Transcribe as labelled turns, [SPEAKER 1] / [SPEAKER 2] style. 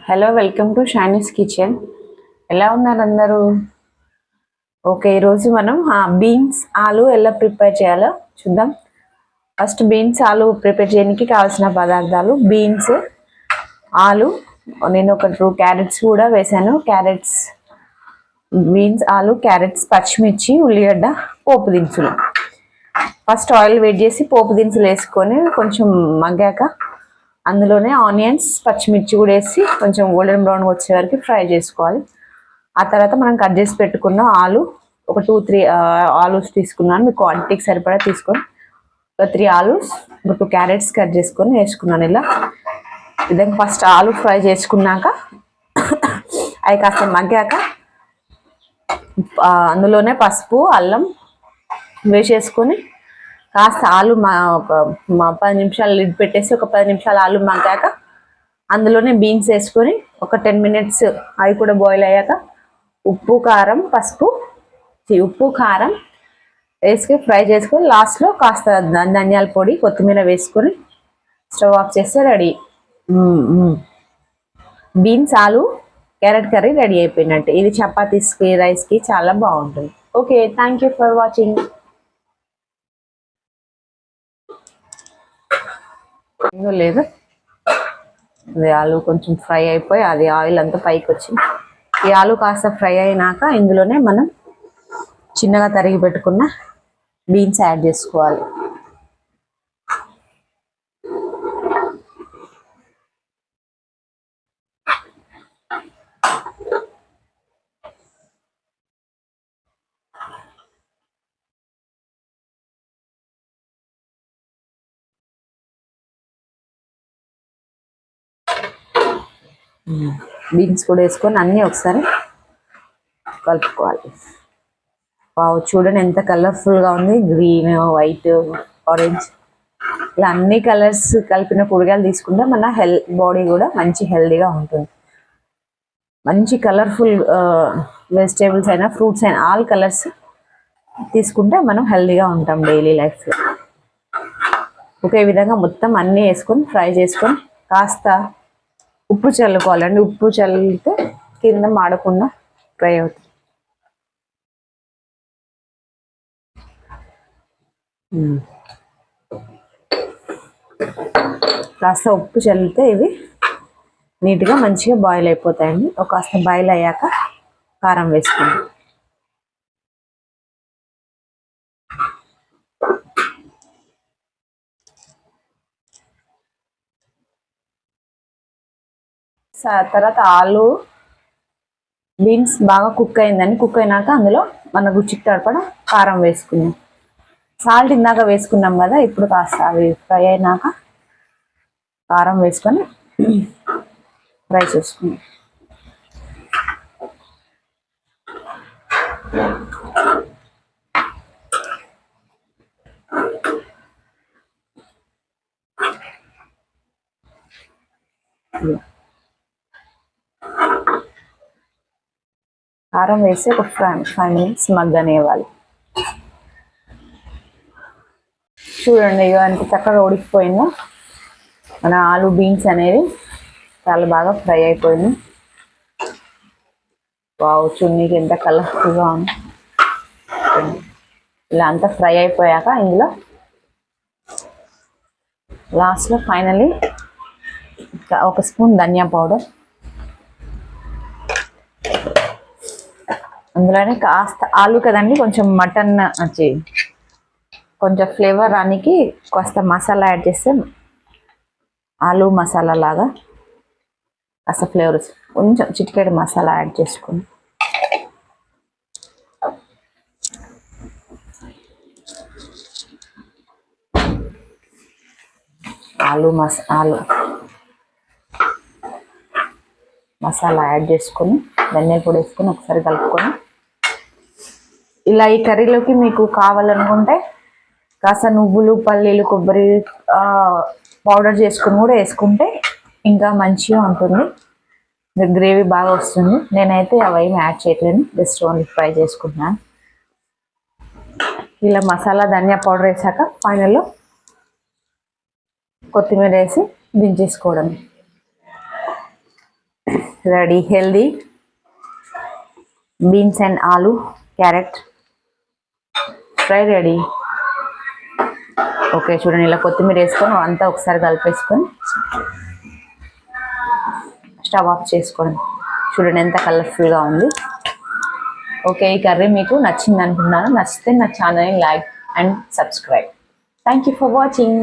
[SPEAKER 1] Hello welcome to Shiny's kitchen ఎలా ఉన్నారు అందరూ ఓకే ఈరోజు మనం బీన్స్ ఆలు ఎలా ప్రిపేర్ చేయాలో చూద్దాం. ఫస్ట్ బీన్స్ ఆలు ప్రిపేర్ చేయడానికి కావాల్సిన పదార్థాలు బీన్స్ ఆలు. నేను ఒక టూ క్యారెట్స్ కూడా వేసాను క్యారెట్స్ బీన్స్ ఆలు క్యారెట్స్ పచ్చిమిర్చి ఉల్లిగడ్డ పోపు దినుసులు. ఫస్ట్ ఆయిల్ వేడి చేసి పోపు దినుసులు వేసుకొని కొంచెం మగ్గాక అందులోనే ఆనియన్స్ పచ్చిమిర్చి కూడా వేసి కొంచెం గోల్డెన్ బ్రౌన్ వచ్చే వరకు ఫ్రై చేసుకోవాలి. ఆ తర్వాత మనం కట్ చేసి పెట్టుకున్న ఆలు ఒక టూ త్రీ ఆలూస్ తీసుకున్నాను. మీ క్వాంటిటీకి సరిపడా తీసుకొని ఒక త్రీ ఆలూస్ ఒక టూ క్యారెట్స్ కట్ చేసుకొని వేసుకున్నాను ఇలా. విధంగా ఫస్ట్ ఆలు ఫ్రై చేసుకున్నాక అవి కాస్త మగ్గాక అందులోనే పసుపు అల్లం వేసేసుకొని కాస్త ఆలు మా ఒక పది నిమిషాలు లిడ్ పెట్టేసి ఒక పది నిమిషాలు ఆలు మగ్గాక అందులోనే బీన్స్ వేసుకొని ఒక టెన్ మినిట్స్ అవి కూడా బాయిల్ అయ్యాక ఉప్పు కారం పసుపు ఉప్పు కారం వేసుకొని ఫ్రై చేసుకొని లాస్ట్లో కాస్త ధనియాల పొడి కొత్తిమీర వేసుకొని స్టవ్ ఆఫ్ చేస్తే రెడీ. బీన్స్ ఆలు క్యారెట్ కర్రీ రెడీ అయిపోయినట్టు. ఇది చపాతీస్కి రైస్కి చాలా బాగుంటుంది. Okay thank you for watching లేదు. అది ఆలు కొంచెం ఫ్రై అయిపోయి అది ఆయిల్ అంతా పైకి వచ్చింది. ఈ ఆలు కాస్త ఫ్రై అయినాక ఇందులోనే మనం చిన్నగా తరిగి పెట్టుకున్న బీన్స్ యాడ్ చేసుకోవాలి. బీన్స్ కూడా వేసుకొని అన్నీ ఒకసారి కలుపుకోవాలి. వావ్ చూడండి ఎంత కలర్ఫుల్గా ఉంది. గ్రీన్ వైట్ ఆరెంజ్ ఇలా అన్ని కలర్స్ కలిపిన కూరగాయలు తీసుకుంటే మన హెల్ బాడీ కూడా మంచి హెల్దీగా ఉంటుంది. మంచి కలర్ఫుల్ వెజిటేబుల్స్ అయినా ఫ్రూట్స్ అయినా ఆల్ కలర్స్ తీసుకుంటే మనం హెల్దీగా ఉంటాం డైలీ లైఫ్లో ఒకే విధంగా మొత్తం అన్నీ వేసుకొని ఫ్రై చేసుకొని కాస్త ఉప్పు చల్లుకోవాలండి. ఉప్పు చల్లితే కింద మాడకుండా ఫ్రై అవుతుంది. కాస్త ఉప్పు చల్లితే ఇవి నీట్గా మంచిగా బాయిల్ అయిపోతాయండి. ఒక కాస్త బాయిల్ అయ్యాక కారం వేసుకుందాం తర్వాత ఆలు బీన్స్ బాగా కుక్ అయిందని కుక్ అయినాక అందులో మన రుచికి తడపడ కారం వేసుకున్నాం. సాల్ట్ ఇందాక వేసుకున్నాం కదా ఇప్పుడు కాస్త అవి ఫ్రై అయినాక కారం వేసుకొని ఫ్రై చేసుకున్నాం. కారం వేసి ఒక ఫైవ్ ఫైవ్ మినిట్స్ మగ్గనివ్వాలి. చూడండి ఇక చక్కగా ఉడికిపోయిందో. మన ఆలు బీన్స్ అనేది చాలా బాగా ఫ్రై అయిపోయింది. వావ్ చున్నీకి ఎంత కలర్ఫుల్గా ఉంది. ఇలా అంతా ఫ్రై అయిపోయాక ఇందులో లాస్ట్లో ఫైనలీ ఒక స్పూన్ ధనియా పౌడర్ అందులోనే కాస్త ఆలు కదండి కొంచెం మటన్ వచ్చి కొంచెం ఫ్లేవర్ రానికి కాస్త మసాలా యాడ్ చేస్తే ఆలు మసాలా లాగా కాస్త ఫ్లేవర్ కొంచెం చిటికెడు మసాలా యాడ్ చేసుకుని. ఆలు మస ఆలు మసాలా యాడ్ చేసుకొని ధనియాల పొడి వేసుకొని ఒకసారి కలుపుకొని ఇలా ఈ కర్రీలోకి మీకు కావాలనుకుంటే కాస్త నువ్వులు పల్లీలు కొబ్బరి పౌడర్ చేసుకుని కూడా వేసుకుంటే ఇంకా మంచిగా ఉంటుంది. గ్రేవీ బాగా వస్తుంది. నేనైతే అవి యాడ్ చేయట్లేను. జస్ట్ ఓన్లీ ఫ్రై చేసుకుంటున్నాను ఇలా మసాలా ధనియా పౌడర్ వేసాక ఫైనల్లో కొత్తిమీర వేసి దించేసుకోవడం. Ready healthy. బీన్స్ అండ్ ఆలు క్యారెట్. ఫ్రై రెడీ ఓకే చూడండి ఇలా కొత్తిమీర వేసుకొని అంతా ఒకసారి కలిపేసుకొని స్టవ్ ఆఫ్ చేసుకోండి. చూడండి ఎంత కలర్ఫుల్గా ఉంది. ఓకే ఈ కర్రీ మీకు నచ్చింది అనుకున్నాను నచ్చితే నా ఛానల్ని like and subscribe. Thank you for watching